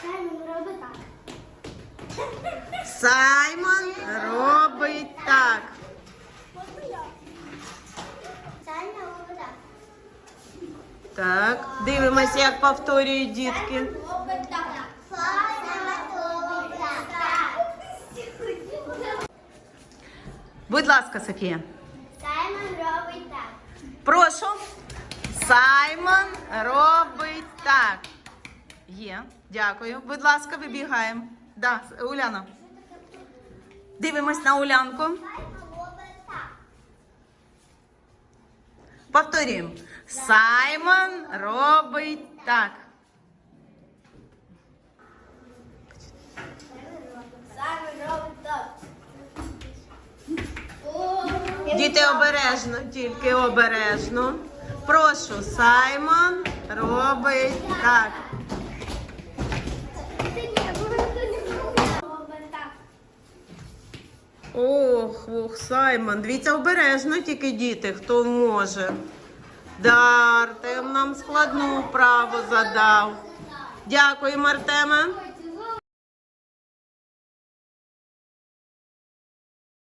Саймон робить так. Саймон робить так. Саймон робить так. Так, дивимося, як повторюють дітки. Будь ласка, Софія. Саймон робить так. Прошу. Саймон робить. Є. Дякую. Будь ласка, вибігаємо. Да, Уляна. Дивимось на Улянку. Повторюємо. Саймон робить так. Діти обережно, тільки обережно. Прошу, Саймон робить так. Робить так. Ох, ох, Саймон. Дивіться, обережно тільки діти, хто може. Да, Артем нам складну вправу задав. Дякуємо, Артеме.